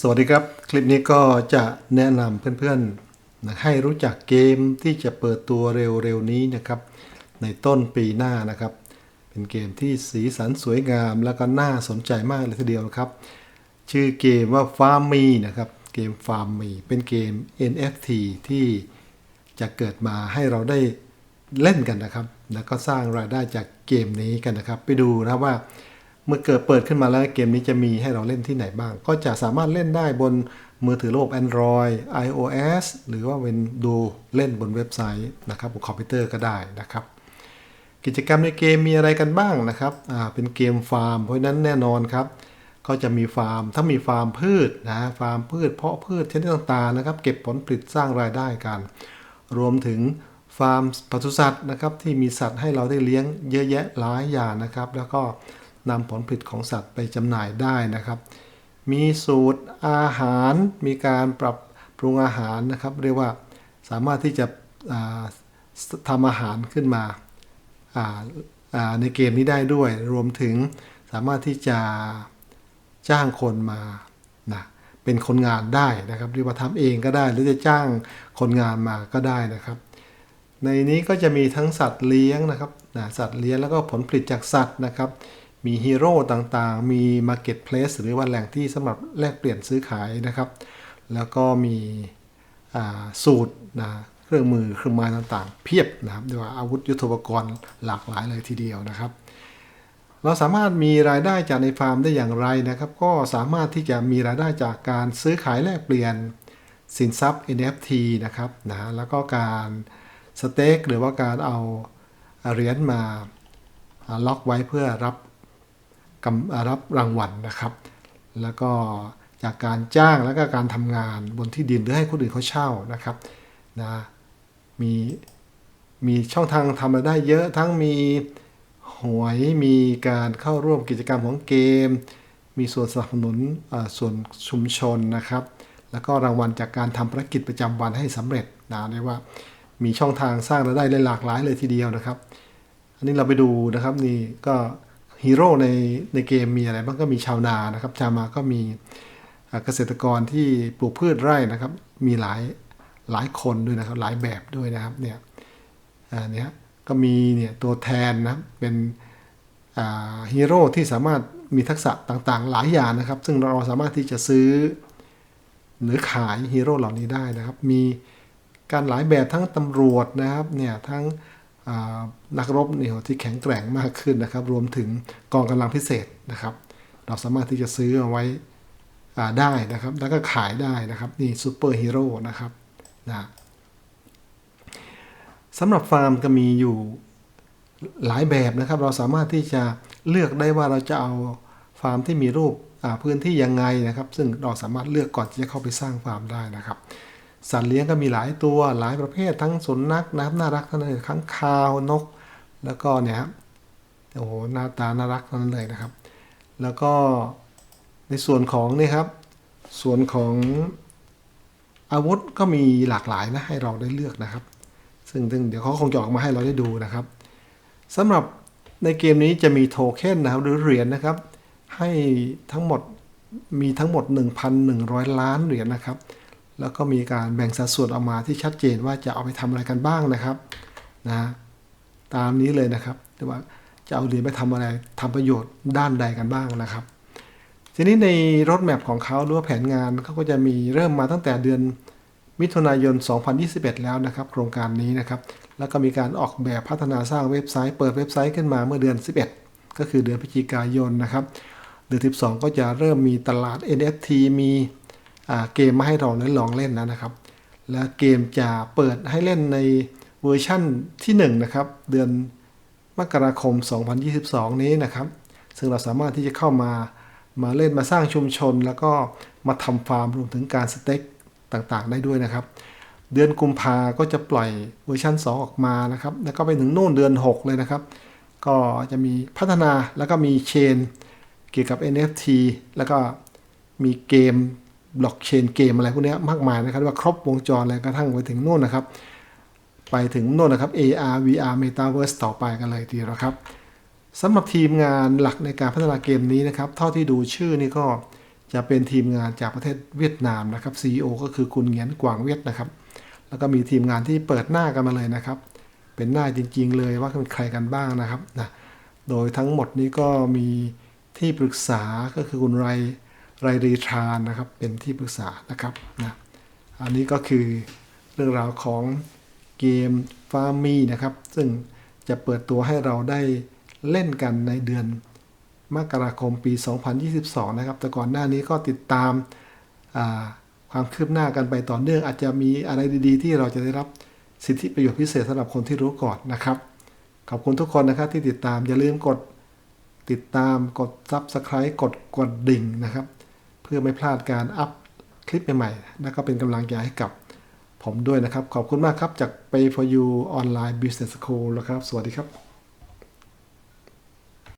สวัสดีครับ คลิปนี้ก็จะแนะนำเพื่อนๆนะให้รู้จักเกมที่จะเปิดตัวเร็วๆนี้นะครับ ในต้นปีหน้านะครับ เป็นเกมที่สีสันสวยงามแล้วก็น่าสนใจมากเลยทีเดียวนะครับ ชื่อเกมว่า Farm Me นะครับ เกม Farm Me เป็นเกม NFT ที่จะเกิดมาให้เราได้เล่นกันนะครับ แล้วก็สร้างรายได้จากเกมนี้กันนะครับ ไปดูนะว่า เมื่อเกิดเปิดขึ้นมาแล้วเกมนี้จะมีให้เราเล่นที่ไหนบ้าง ก็จะสามารถเล่นได้บนมือถือระบบ Android iOS หรือว่าเป็นดูเล่นบนเว็บไซต์นะครับบนคอมพิวเตอร์ก็ได้นะครับ กิจกรรมในเกมมีอะไรกันบ้างนะครับอ่าเป็นเกมฟาร์ม เพราะฉะนั้นแน่นอนครับ ก็จะมีฟาร์ม ถ้ามีฟาร์มพืชนะฟาร์มพืช เพาะพืชชนิดต่างๆนะครับ เก็บผลผลิตสร้างรายได้กัน รวมถึงฟาร์มปศุสัตว์นะครับที่มีสัตว์ให้เราได้เลี้ยงเยอะแยะหลายอย่างนะครับ แล้วก็ นำผลผลิตของสัตว์ไปจำหน่ายได้นะครับ มีสูตรอาหารมีการปรับปรุงอาหารนะครับ เรียกว่าสามารถที่จะทำอาหารขึ้นมาาาในเกมนี้ได้ด้วย รวมถึงสามารถที่จะจ้างคนมานะเป็นคนงานได้นะครับเรียกว่าทำเองก็ได้ หรือจะจ้างคนงานมาก็ได้นะครับ ในนี้ก็จะมีทั้งสัตว์เลี้ยงนะครับนะสัตว์เลี้ยงแล้วก็ผลผลิตจากสัตว์นะครับ มีฮีโร่ต่างๆ มี Marketplace หรือว่าแหล่งที่สำหรับแลกเปลี่ยนซื้อขายนะครับ แล้วก็มีสูตรนะเครื่องมือเครื่องไม้ต่างๆ เพียบนะครับเรียว่าอาวุธยุทโธปกรณ์หลากหลายเลยทีเดียวนะครับ เราสามารถมีรายได้จากในฟาร์มได้อย่างไรนะครับ ก็สามารถที่จะมีรายได้จากการซื้อขายแลกเปลี่ยนสินทรัพย์ NFT นะครับนะแล้วก็การสเต็กหรือว่าการเอาเหรียญมาล็อกไว้เพื่อรับ รับรางวัลนะครับ แล้วก็จากการจ้างแล้วก็การทำงานบนที่ดินหรือให้คนอื่นเขาเช่านะครับนะมีมีช่องทางทำรายได้เยอะทั้งมีหวยมีการเข้าร่วมกิจกรรมของเกม มีส่วนสนับสนุนส่วนชุมชนนะครับ แล้วก็รางวัลจากการทำภารกิจประจำวันให้สำเร็จนะเรียกว่ามีช่องทางสร้างรายได้หลากหลายเลยทีเดียวนะครับ อันนี้เราไปดูนะครับนี่ก็ ฮีโร่ในในเกมมีอะไรบ้างก็มีชาวนานะครับ ชาวนาก็มีเกษตรกรที่ปลูกพืชไร่นะครับ มีหลายหลายคนด้วยนะครับ หลายแบบด้วยนะครับเนี่ยอันนี้ก็มีเนี่ยตัวแทนนะเป็นฮีโร่ที่สามารถมีทักษะต่างๆ หลายอย่างนะครับ ซึ่งเราสามารถที่จะซื้อหรือขายฮีโร่เหล่านี้ได้นะครับ มีการหลายแบบทั้งตำรวจนะครับเนี่ยทั้ง นักรบเนี่ยที่แข็งแกร่งมากขึ้นนะครับ รวมถึงกองกำลังพิเศษนะครับ เราสามารถที่จะซื้อเอาไว้ได้นะครับ แล้วก็ขายได้นะครับ นี่ซูเปอร์ฮีโร่นะครับนะสำหรับฟาร์มก็มีอยู่หลายแบบนะครับ เราสามารถที่จะเลือกได้ว่าเราจะเอาฟาร์มที่มีรูปพื้นที่ยังไงนะครับ ซึ่งเราสามารถเลือกก่อนที่จะเข้าไปสร้างฟาร์มได้นะครับ สัตว์เลี้ยงก็มีหลายตัวหลายประเภททั้งสุนัขนะครับน่ารักทั้งนั้นเลยทั้งคาวนก แล้วก็เนี่ยครับโอ้โหหน้าตาน่ารักทั้งนั้นเลยนะครับ แล้วก็ในส่วนของนี่ครับ ส่วนของอาวุธก็มีหลากหลายนะให้เราได้เลือกนะครับ ซึ่งงเดี๋ยวเขาคงจะออกมาให้เราได้ดูนะครับสำหรับในเกมนี้จะมีโทเค็นนะครับหรือเหรียญนะครับ ให้ทั้งหมดมีทั้งหมด 1,100 ล้านเหรียญนะครับ แล้วก็มีการแบ่งสัดส่วนออกมาที่ชัดเจนว่าจะเอาไปทำอะไรกันบ้างนะครับนะตามนี้เลยนะครับว่าจะเอาเหรียญไปทำอะไรทำประโยชน์ด้านใดกันบ้างนะครับ ทีนี้ในรถแมพของเขาหรือว่าแผนงานเขาก็จะมีเริ่มมาตั้งแต่เดือนมิถุนายน 2021 แล้วนะครับ โครงการนี้นะครับ แล้วก็มีการออกแบบพัฒนาสร้างเว็บไซต์ เปิดเว็บไซต์ขึ้นมาเมื่อเดือน 11 ก็คือเดือนพฤศจิกายนนะครับ เดือน 12 ก็จะเริ่มมีตลาด NFT มี เกมมาให้เราได้ลองเล่นแล้วนะครับ และเกมจะเปิดให้เล่นในเวอร์ชั่นที่1นะครับเดือนมกราคม 2022 นี้นะครับ ซึ่งเราสามารถที่จะเข้ามามาเล่นมาสร้างชุมชน แล้วก็มาทำฟาร์มรวมถึงการสเต็กต่างๆ ได้ด้วยนะครับ เดือนกุมภาก็จะปล่อยเวอร์ชัน2 ออกมานะครับ แล้วก็ไปถึงโน่นเดือน 6 เลยนะครับ ก็จะมีพัฒนาแล้วก็มีเชน เกี่ยวกับ NFT แล้วก็มีเกม บล็อกเชนเกมอะไรพวกนี้มากมายนะครับว่าครบวงจรเลยกระทั่งไปถึงโน่นนะครับ ไปถึงโน่นนะครับ AR VR Metaverse ต่อไปกันเลยทีเดียวครับสำหรับทีมงานหลักในการพัฒนาเกมนี้นะครับ เท่าที่ดูชื่อนี่ก็จะเป็นทีมงานจากประเทศเวียดนามนะครับ CEO ก็คือคุณเงียนกวางเวียดนะครับ แล้วก็มีทีมงานที่เปิดหน้ากันมาเลยนะครับ เป็นหน้าจริงๆเลยว่าเป็นใครกันบ้างนะครับนะโดยทั้งหมดนี้ก็มีที่ปรึกษาก็คือคุณไร ไรรีทานนะครับเป็นที่ปรึกษานะครับนะอันนี้ก็คือเรื่องราวของเกมฟาร์มีนะครับ ซึ่งจะเปิดตัวให้เราได้เล่นกันในเดือนมกราคมปี 2022 นะครับ แต่ก่อนหน้านี้ก็ติดตามาความคืบหน้ากันไปต่อเนื่อง อาจจะมีอะไรดีๆ ที่เราจะได้รับสิทธิประโยชน์พิเศษสำหรับคนที่รู้ก่อนนะครับ ขอบคุณทุกคนนะครับที่ติดตามอย่าลืมกดติดตามกด Subscribe กดกดดิ่งนะครับ เพื่อไม่พลาดการอัพคลิปใหม่ๆแล้วก็เป็นกำลังใจให้กับผมด้วยนะครับ ขอบคุณมากครับจาก Pay for You Online Business School นะครับ สวัสดีครับ